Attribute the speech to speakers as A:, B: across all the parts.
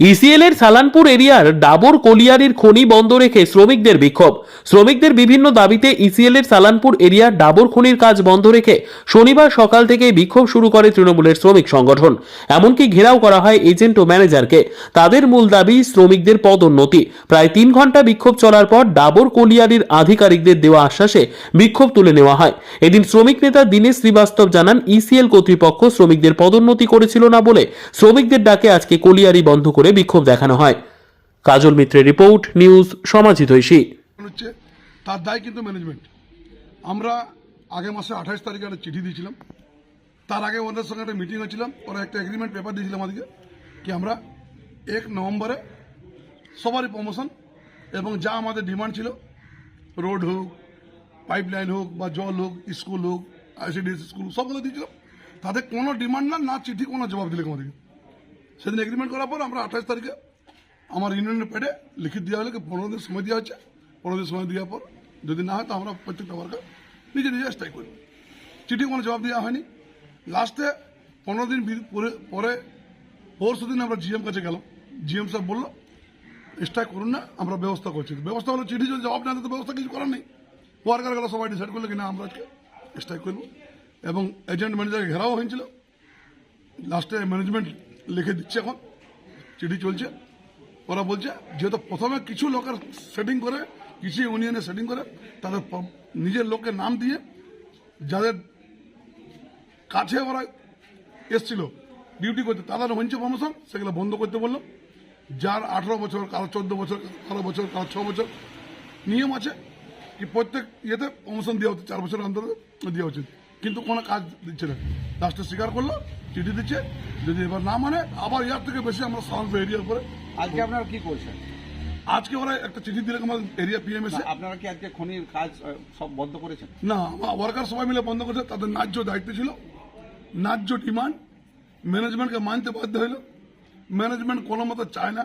A: ECL এর সালানপুর এরিয়ার ডাবর কলিয়ারির খনি বন্ধ রেখে শ্রমিকদের বিক্ষোভ। শ্রমিকদের বিভিন্ন দাবিতে ইসিএল এর সালানপুর এরিয়ার ডাবর খনির কাজ বন্ধ রেখে শনিবার সকাল থেকে বিক্ষোভ শুরু করে তৃণমূলের শ্রমিক সংগঠন। এমনকি ঘেরাও করা হয় এজেন্ট ও ম্যানেজারকে। তাদের মূল দাবি শ্রমিকদের পদোন্নতি। প্রায় তিন ঘণ্টা বিক্ষোভ চলার পর ডাবর কলিয়ারির আধিকারিকদের দেওয়া আশ্বাসে বিক্ষোভ তুলে নেওয়া হয়। এদিন শ্রমিক নেতা দীনেশ শ্রীবাস্তব জানান, ইসিএল কর্তৃপক্ষ শ্রমিকদের পদোন্নতি করেছিল না বলে শ্রমিকদের ডাকে আজকে কলিয়ারি বন্ধ করে বিক্ষোভ দেখানো হয়। কাজল মিত্রের রিপোর্ট, নিউজ ঐশী
B: হচ্ছে তার দায় কিন্তু ম্যানেজমেন্ট আমরা আগে মাসে আঠাশ তারিখে একটা চিঠি দিয়েছিলাম। তার আগে ওদের সঙ্গে একটা মিটিং হয়েছিলাম। ওরা একটা এগ্রিমেন্ট পেপার দিয়েছিলাম আমাদেরকে কি আমরা এক নভেম্বরে সবারই প্রমোশন এবং যা আমাদের ডিমান্ড ছিল রোড হোক পাইপ লাইন হোক বা জল হোক স্কুল হোক আইসিডিএস স্কুল সবগুলো দিয়েছিলাম। তাদের কোনো ডিমান্ড না না চিঠি কোনো জবাব দিলে আমাদেরকে। সেদিন এগ্রিমেন্ট করার পর আমরা আঠাশ তারিখে আমার ইউনিয়নের পেটে লিখিত দেওয়া হলে পনেরো দিন সময় দেওয়া হচ্ছে। পনেরো দিন সময় দেওয়ার পর যদি না হয় তো আমরা প্রত্যেকটা ওয়ার্কার নিজে নিজে স্ট্রাইক করব। চিঠি কোনো জবাব দেওয়া হয়নি। লাস্টে পনেরো দিন পরে পরে পরশু দিন আমরা জিএম কাছে গেলাম। জিএম সাহেব বলল স্ট্রাইক করুন না, আমরা ব্যবস্থা করছি। ব্যবস্থা হলো চিঠি, যদি জবাব না তো ব্যবস্থা কিছু করার নেই। ওয়ার্কার ওয়ার্কারগুলো সবাই ডিসাইড করল কি না আমরা আজকে স্ট্রাইক করব। এবং এজেন্ট ম্যানেজারকে ঘেরাও হয়েছিল। লাস্টে ম্যানেজমেন্ট লিখে দিচ্ছে এখন, চিঠি চলছে, ওরা বলছে, যেহেতু প্রথমে কিছু লোকের সেটিং করে, কিছু ইউনিয়নে সেটিং করে, তাদের নিজের লোকের নাম দিয়ে যাদের কাছে ওরা এসছিল ডিউটি করতে, তাদের হচ্ছে প্রমোশন সেগুলো বন্ধ করতে বলল। যার আঠারো বছর, কারও চোদ্দ বছর, কারও বছর, কারও ছ বছর, নিয়ম আছে কি প্রত্যেক ইয়েতে প্রমোশন দেওয়া হচ্ছে, চার বছর অন্তর দেওয়া উচিত কিন্তু কোনো কাজ দিচ্ছে না। লাস্টে স্বীকার করল চিঠি দিচ্ছে যদি এবার না মানে আবার ইয়ার থেকে বেশি আমরা সাউন্ড এরিয়ার উপরে।
C: আজকে আপনারা কি করছেন?
B: আজকে ওরা একটা চিঠি দিলে এরিয়া পিএমএসে
C: আপনারা কি আজকে খনির কাজ সব বন্ধ করেছেন?
B: না ওয়ার্কার সবাই মিলে বন্ধ করছে তাদের ন্যায্য দায়িত্ব ছিল। ন্যায্য ডিমান্ড ম্যানেজমেন্টকে মানতে বাধ্য হইল ম্যানেজমেন্ট কোনো মতো চায় না।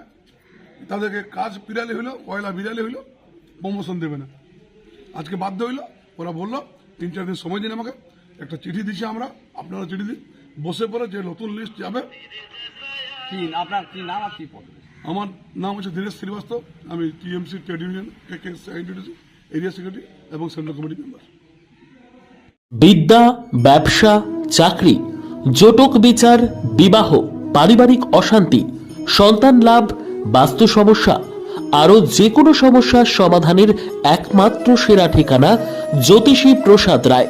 B: তাদেরকে কাজ বিড়ালে হইল কয়লা বিড়ালে হইল প্রমোশন দেবে না। আজকে বাধ্য হইল ওরা বলল তিন চার দিন সময় দিন আমাকে। একটা চিঠি দিচ্ছি আমরা আপনারা চিঠি দিন। বসে পড়ে যে নতুন লিস্ট যাবে।
C: কি আপনার কি নাম আর কি পদ?
B: আমার নাম হচ্ছে দীনেশ শ্রীবাস্তব। আমি TMC trade union area secretary এবং সেন্ট্রাল কমিটি মেম্বার
A: বিদ্যা ব্যবসা চাকরি জটক বিচার বিবাহ পারিবারিক অশান্তি সন্তান লাভ বাস্তু সমস্যা আরও যে কোনো সমস্যার সমাধানের একমাত্র সেরা ঠিকানা জ্যোতিষী প্রসাদ রায়।